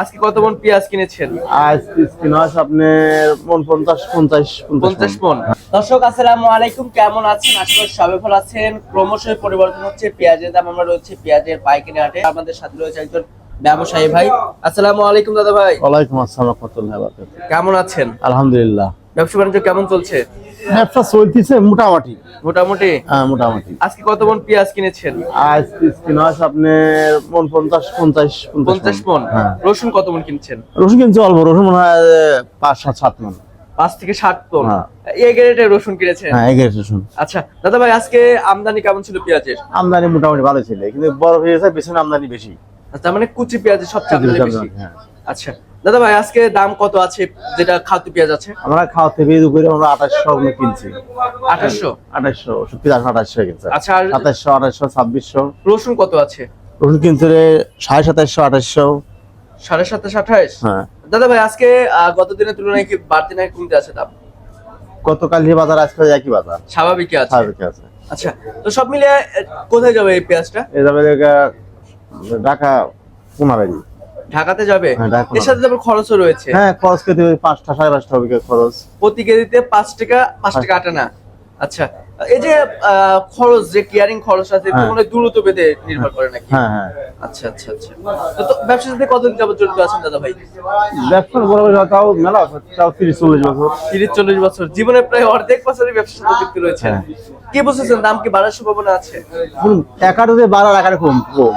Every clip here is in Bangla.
আজকে কত মন পেঁয়াজ কিনেছেন? আজ স্কিনাস আপনার মন পঞ্চাশ পঞ্চাশ পঞ্চাশ মন। দর্শক আসসালামু আলাইকুম কেমন আছেন? আশা করি সবাই ভালো আছেন। ক্রমশই পরিবর্তন হচ্ছে পেঁয়াজের দাম আমরা রয়েছে পেঁয়াজের পাইকারি হাটে। আমাদের সাথে রয়েছে একজন ব্যবসায়ী ভাই। আসসালামু আলাইকুম দাদা ভাই। ওয়ালাইকুম আসসালাম রহমতুল্লাহ বারাকাতুহু। কেমন আছেন? আলহামদুলিল্লাহ। ব্যবসা বাণিজ্য কেমন চলছে? ব্যবসা চলতেছে মোটামুটি। মোটামুটি? হ্যাঁ মোটামুটি। আজকে কত মন পেঁয়াজ কিনেছেন? আজ স্কিনাস আপনার মন পঞ্চাশ পঞ্চাশ পঞ্চাশ মন। হ্যাঁ। রসুন কত মন কিনছেন? রসুন কিনছে অল্প রসুন মনে হয় পাঁচ সাত সাত মন। পাঁচ থেকে মন? হ্যাঁ। এই গ্রেডের রসুন কিনেছেন? হ্যাঁ রসুন। আচ্ছা দাদা ভাই আজকে আমদানি কেমন ছিল পেঁয়াজের? আমদানি মোটামুটি ভালো ছিল। কিন্তু বড় হয়ে গেছে পেছনে আমদানি বেশি। আচ্ছা মানে কুচি পেঁয়াজের সবচেয়ে বেশি। আচ্ছা দাদা ভাই আজকে দাম কত আছে যেটা খাদ্য পেঁয়াজ আছে? আমরা খাওয়া থেকে উপরে আমরা আঠাশশো কিনছি। আঠাশশো? আঠাশশো সত্যি আঠাশশো কিনছে। আচ্ছা সাতাশশো আঠাশশো ছাব্বিশশো। রসুন কত আছে? রসুন কিনছে রে সাড়ে সাতাশশো আঠাশশো। সাড়ে সাতাশ আঠাশ? হ্যাঁ। দাদা ভাই আজকে গত দিনের তুলনায় কি বাড়তি না কমতে আছে দাম? গতকাল যে বাজার আজকে একই বাজার। স্বাভাবিকই আছে। স্বাভাবিক আছে। আচ্ছা তো সব মিলিয়ে কোথায় যাবে এই পেঁয়াজটা? এ যাবে ঢাকা পুনাবাড়ি ঢাকাতে যাবে? হ্যাঁ। এর সাথে যাবে খরচও রয়েছে? হ্যাঁ খরচ করতে পাঁচটা সাড়ে পাঁচটা হবে খরচ। প্রতি কেজিতে পাঁচ টাকা পাঁচ টাকা আটা না? আচ্ছা এই যে খরচ যে কেয়ারিং খরচ আছে। মানে দূরত্ব বেঁধে নির্ভর করে নাকি? হ্যাঁ হ্যাঁ। আচ্ছা আচ্ছা আচ্ছা। তো ব্যবসার সাথে কতদিন যাবত জড়িত আছেন দাদা ভাই? ব্যবসার বড় তাও মেলা তাও তিরিশ চল্লিশ বছর। তিরিশ চল্লিশ বছর জীবনের প্রায় অর্ধেক বছরই ব্যবসার সাথে যুক্ত রয়েছেন। কি বুঝেছেন দাম কি বাড়ার সম্ভাবনা আছে? একাটা যে বাড়ার একাটা কম কম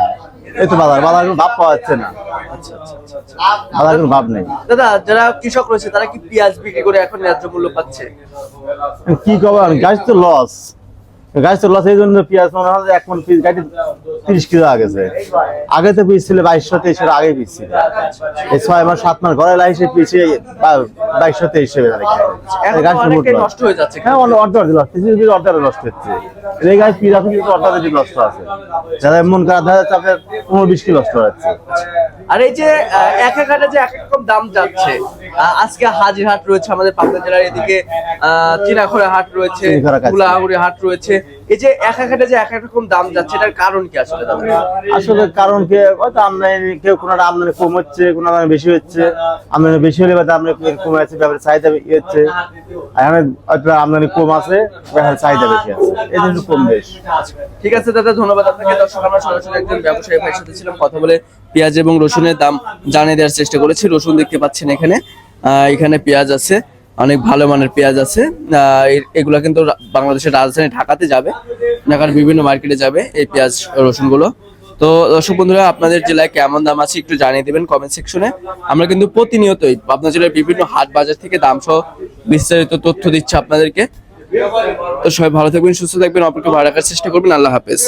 এই তো বাজার বাজার ভাব পাওয়া যাচ্ছে না। আচ্ছা আচ্ছা আচ্ছা, বাজার কোনো ভাব নেই। দাদা যারা কৃষক রয়েছে তারা কি পেঁয়াজ বিক্রি করে এখন ন্যায্য মূল্য পাচ্ছে? কি খবর গাছ তো লস গাছ তো লস এই জন্য পেঁয়াজ মনে হয় এক মন পিস গাড়ি তিরিশ কিলো আগেছে আগে তো পিস ছিল বাইশশো তেইশের আগে পিস ছিল। এই ছয় মাস সাত মাস ঘরে লাইসে পিছিয়ে বাইশশো তেইশ নষ্ট হয়ে যাচ্ছে হ্যাঁ অর্ধেক অর্ধেক লস অর্ধেক নষ্ট হচ্ছে। এই গাছ পিস কিন্তু অর্ধেক নষ্ট আছে। যারা মন খারাপ দেখা যাচ্ছে আপনার পনেরো বিশ কিলো নষ্ট হচ্ছে। আর এই যে এক এক হাটে যে এক এক দাম যাচ্ছে। আজকে হাজির হাট রয়েছে আমাদের পাবনা জেলার এদিকে চিনাখড়া হাট রয়েছে গুলাহাগুড়ি হাট রয়েছে। এই যে এক এক হাটে যে এক এক রকম দাম যাচ্ছে এটার কারণ কি আসলে আসলে কারণ কি হয়তো আমদানি কেউ কোনো আমদানি কম হচ্ছে কোনো আমদানি বেশি হচ্ছে। আমদানি বেশি হলে বা আমদানি কমে আছে ব্যাপারে চাহিদা ই হচ্ছে। এখানে হয়তো আমদানি কম আছে ব্যাপারে চাহিদা বেশি আছে। এই জন্য কম বেশ। ঠিক আছে দাদা ধন্যবাদ আপনাকে। দর্শক আমরা সরাসরি একজন ব্যবসায়ী ভাইয়ের সাথে ছিলাম কথা বলে পেঁয়াজ এবং রসুনের দাম জানিয়ে দেওয়ার চেষ্টা করেছি। রসুন দেখতে পাচ্ছেন এখানে এখানে পেঁয়াজ আছে, অনেক ভালো মানের পেঁয়াজ আছে। এগুলা কিন্তু বাংলাদেশের রাজধানী ঢাকাতে যাবে, ঢাকার বিভিন্ন মার্কেটে যাবে এই পেঁয়াজ, রসুনগুলো। তো দর্শক বন্ধুরা, আপনাদের জেলায় কেমন দাম আছে একটু জানিয়ে দেবেন কমেন্ট সেকশনে আমরা কিন্তু প্রতিনিয়তই আপনার জেলার বিভিন্ন হাট বাজার থেকে দাম সহ বিস্তারিত তথ্য দিচ্ছে আপনাদেরকে। তো সবাই ভালো থাকবেন, সুস্থ থাকবেন অপরকে ভালো রাখার চেষ্টা করবেন। আল্লাহ হাফেজ।